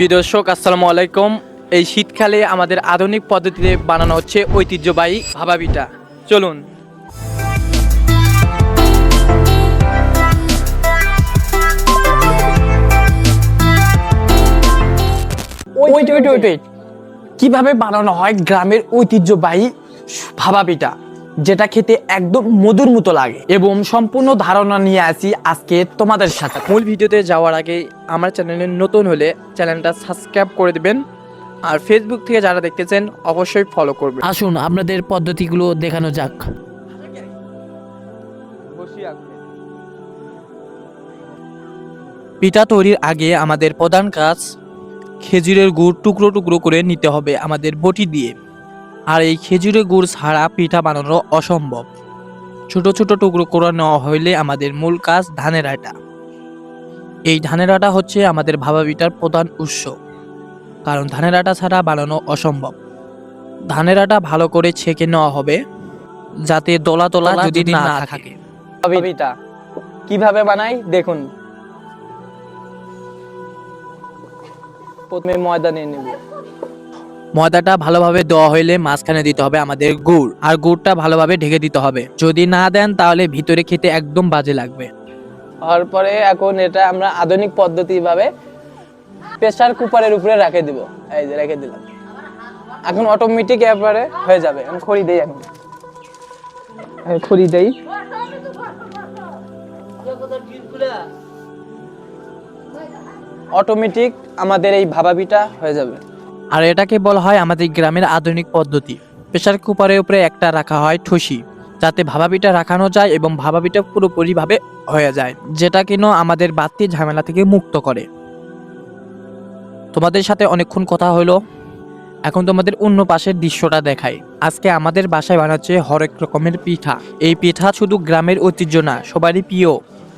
প্রিয় দর্শক, আসসালামু আলাইকুম। এই শীতকালে আমাদের আধুনিক পদ্ধতিতে বানানো হচ্ছে ঐতিহ্যবাহী ভাবা পিঠা চলুন। ওয়েট কীভাবে বানানো হয় গ্রামের ঐতিহ্যবাহী ভাবা পিঠা যেটা খেতে একদম মধুর মতো লাগে। এবং সম্পূর্ণ ধারণা নিয়ে আসি আজকে তোমাদের সাথে। মূল ভিডিওতে যাওয়ার আগে আমার চ্যানেলে নতুন হলে চ্যানেলটা সাবস্ক্রাইব করে দিবেন। আর ফেসবুক থেকে যারা দেখতেছেন অবশ্যই ফলো করবেন। আসুন আপনাদের পদ্ধতিগুলো দেখানো যাক। পিঠা তৈরির আগে আমাদের প্রধান কাজ খেজুরের গুড় টুকরো টুকরো করে নিতে হবে আমাদের বটি দিয়ে। আর এই খেজুরের গুড় ছাড়া পিঠা বানানো অসম্ভব। ছোট ছোট টুকরো করে নেওয়া হইলে আমাদের মূল কাজ ধানের আটা। এই ধানের আটা হচ্ছে আমাদের ভাবা পিঠার প্রধান উৎস কারণ ধানের আটা ছাড়া বানানো অসম্ভব। ধানের আটা ভালো করে ছেঁকে নেওয়া হবে যাতে দলা দলা যদি না থাকে। পিঠা। কীভাবে বানাই? দেখুন। প্রথমে ময়দা নিয়ে নেব। ময়দাটা ভালোভাবে দেওয়া হইলে মাঝখানে দিতে হবে আমাদের গুড়। আর গুড়টা ভালোভাবে ঢেকে দিতে হবে। যদি না দেন তাহলে ভিতরে খেতে একদম বাজে লাগবে। তারপরে এখন এটা আমরা আধুনিক পদ্ধতি ভাবে প্রেসার কুকারের উপরে রেখে দিব। এই যে রেখে দিলাম। এখন অটোমেটিক এবারে হয়ে যাবে। এখন খড়ি দেই এখন। খড়ি দেই। অটোমেটিক আমাদের এই ভাবাবিটা হয়ে যাবে। আর এটাকে বলা হয় আমাদের গ্রামের আধুনিক পদ্ধতি। প্রেসার কুকারের উপরে একটা রাখা হয় ঠুসি, যাতে ভাবা পিঠা রাখানো যায় এবং ভাবা পিঠা পুরোপুরিভাবে হয়ে যায়, যেটা কিনা আমাদের বাড়তি ঝামেলা থেকে মুক্ত করে। তোমাদের সাথে অনেকক্ষণ কথা হলো। এখন তোমাদের অন্য পাশের দৃশ্যটা দেখাই। আজকে আমাদের বাসায় বানাচ্ছে হরেক রকমের পিঠা। এই পিঠা শুধু গ্রামের ঐতিহ্য না, সবারই প্রিয়।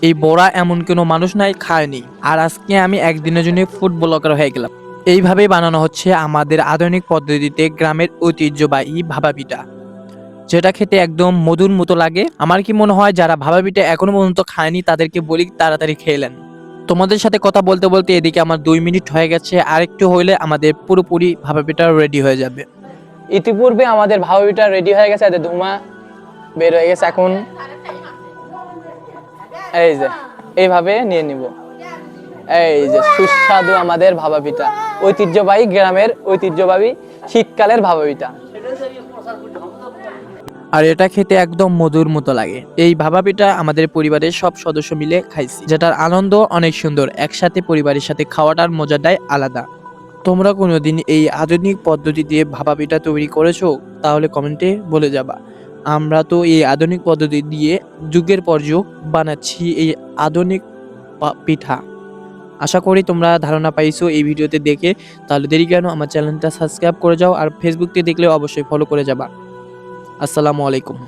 এই বড়া এমন কোনো মানুষ নাই, খায়নি। আর আজকে আমি একদিনের জন্য ফুড ব্লগার হয়ে গেলাম। এইভাবেই বানানো হচ্ছে আমাদের আধুনিক পদ্ধতিতে গ্রামের ঐতিহ্যবাহী ভাবা পিঠা যেটা খেতে একদম মধুর মতো লাগে। আমার কি মনে হয়, যারা ভাবা পিঠা এখনও পর্যন্ত খায়নি, তাদেরকে বলি তাড়াতাড়ি খেলেন তোমাদের সাথে কথা বলতে বলতে এদিকে আমার দুই মিনিট হয়ে গেছে। আরেকটু হইলে আমাদের পুরোপুরি ভাবা পিঠা রেডি হয়ে যাবে। ইতিপূর্বে আমাদের ভাবা পিঠা রেডি হয়ে গেছে এতে ধুমা বের হয়ে গেছে এখন। এই যে, এইভাবে নিয়ে নিব। এই যে, সুস্বাদু আমাদের ভাবা পিঠা ঐতিহ্যবাহী গ্রামের ঐতিহ্যবাহী শীতকালের ভাবা পিঠা আর এটা খেতে একদম মধুর মতো লাগে। এই ভাবা পিঠা আমাদের পরিবারের সব সদস্য মিলে খাইছি। যেটার আনন্দ অনেক সুন্দর। একসাথে পরিবারের সাথে খাওয়াটার মজাটাই আলাদা। তোমরা কোনোদিন এই আধুনিক পদ্ধতি দিয়ে ভাবা পিঠা তৈরি করেছ? তাহলে কমেন্টে বলে যাবা। আমরা তো এই আধুনিক পদ্ধতি দিয়ে যুগের পর যুগ বানাচ্ছি এই আধুনিক পিঠা। আশা করি তোমরা ধারণা পাইছো এই ভিডিওতে দেখে। তাহলে দেরি কেন, আমার চ্যানেলটা সাবস্ক্রাইব করে যাও আর ফেসবুকতে দেখলে অবশ্যই ফলো করে যাবা। আসসালামু আলাইকুম।